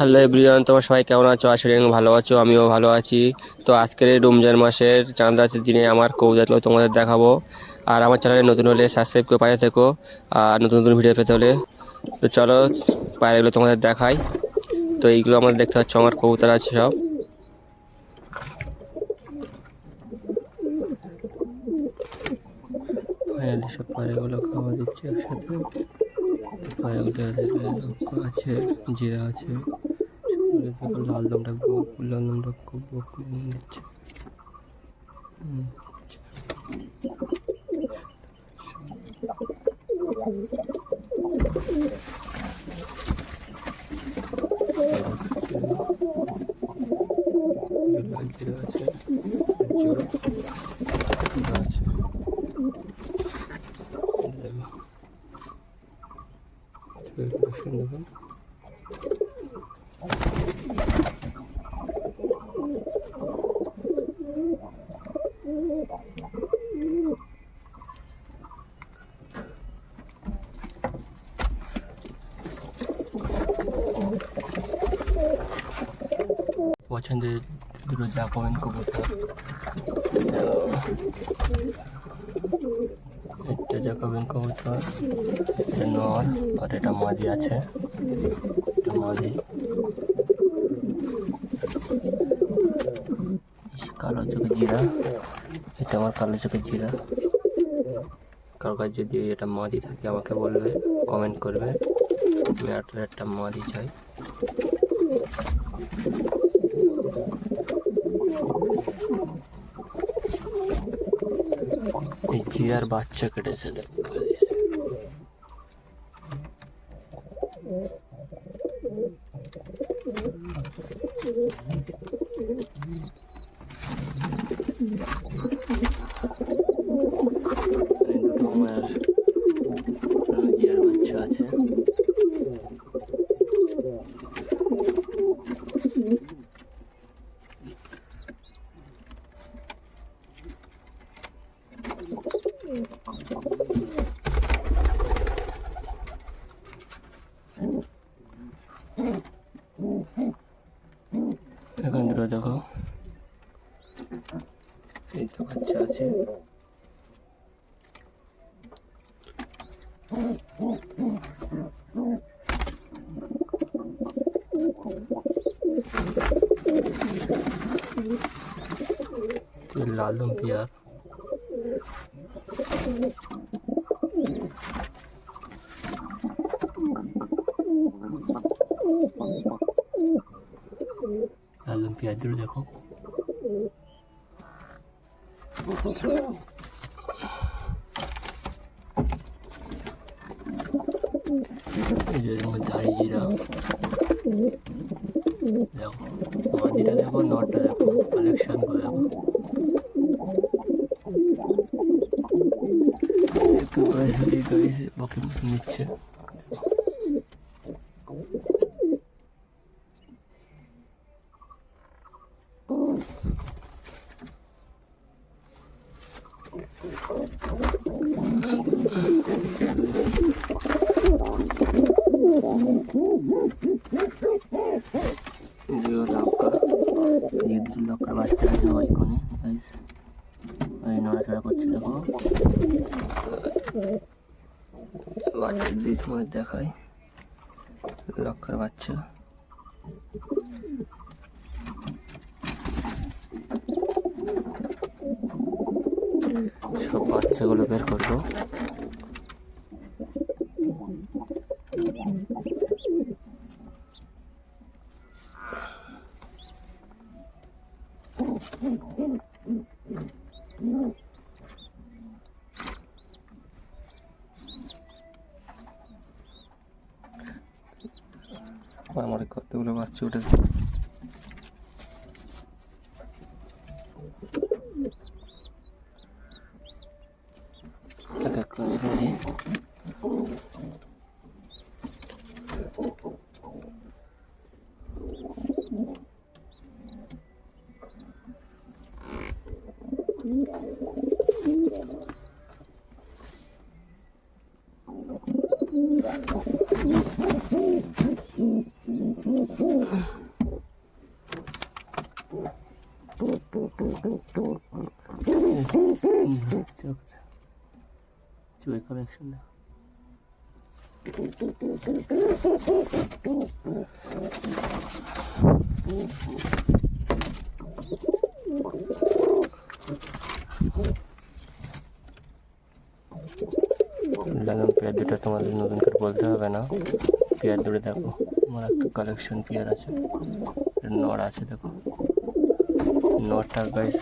Hello everyone, তোমার সবাই কেমন আছো? আশা করি ভালো আছো, আমিও ভালো আছি। তো আজকের রমজান মাসের চাঁদ রাতের দিনে আমার কবিতাগুলো তোমাদের দেখাবো। আর আমার চ্যানেলে নতুন হলে সাবস্ক্রাইব করে পাশে থেকো, আর নতুন নতুন ভিডিও পেতে হলে। তো চলো পায়রাগুলো তোমাদের দেখাই। তো এইগুলো আমাদের দেখতে পাচ্ছ, আমার কবুতর আছে সব। আছে, জিরা আছে। Böyle aldım da bu kullandım da bu kullandım da Güzel bir açıyorum. Açıyorum. পছন্দের দুটো যা কমেন্ট কবুতর একটা যা কমেন্ট কবুতর এটা নর আর এটা মাদি আছে। এটা মাদি। কালো চোখে জিরা। এটা আমার কালো চোখে জিরা। কারও কাছে যদি এটা মাদি থাকে, আমাকে বলবে, কমেন্ট করবে। আমি একটা মাদি চাই। Diğer bahçe kredisidir bu kredisi. Rengi olmayan Diğer. 얘도 같이 하지. 딜 라는 비알. 라는 비알 들으려고. দাড়ি জিরা দেখো মাদিটা দেখো নটটা দেখো কালেকশন করে দেখো গাইস এই গাইস বকে নিচ্ছে। দুটো বাচ্চা আছে ওইখানে গাইস ওই নড়াচড়া করছে, দেখো। বাচ্চা দুই সময় দেখায় লঙ্কার বাচ্চা। সব বাচ্চাগুলো বের করব আমার কতগুলো বাচ্চা উঠেছে এক এক করে চুরি কালেকশন না Thank you. পেয়ার দুটো তোমাদের নতুন করে বলতে হবে না। পেয়ার দুটো দেখো, আমার একটা কালেকশন পেয়ার আছে। নড় আছে, দেখো। নটা গাইস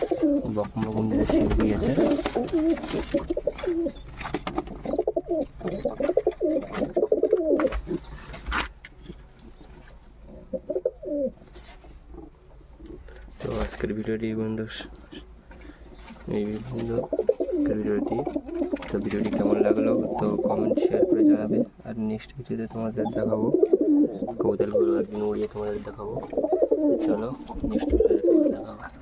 বকম বকম দিয়ে দিয়েছে তো আজকের ভিডিওটি বন্ধু এই বন্ধু আজকের ভিডিওটি তো ভিডিওটি কেমন লাগল তো কমেন্ট শেয়ার করে জানাবে। আর নেক্সট ভিডিওতে তোমাদের দেখাবো। কবুতরগুলো একদিন উড়িয়ে তোমাদের দেখাবো। চলো নেক্সট ভিডিওতে তোমাদের দেখাবো।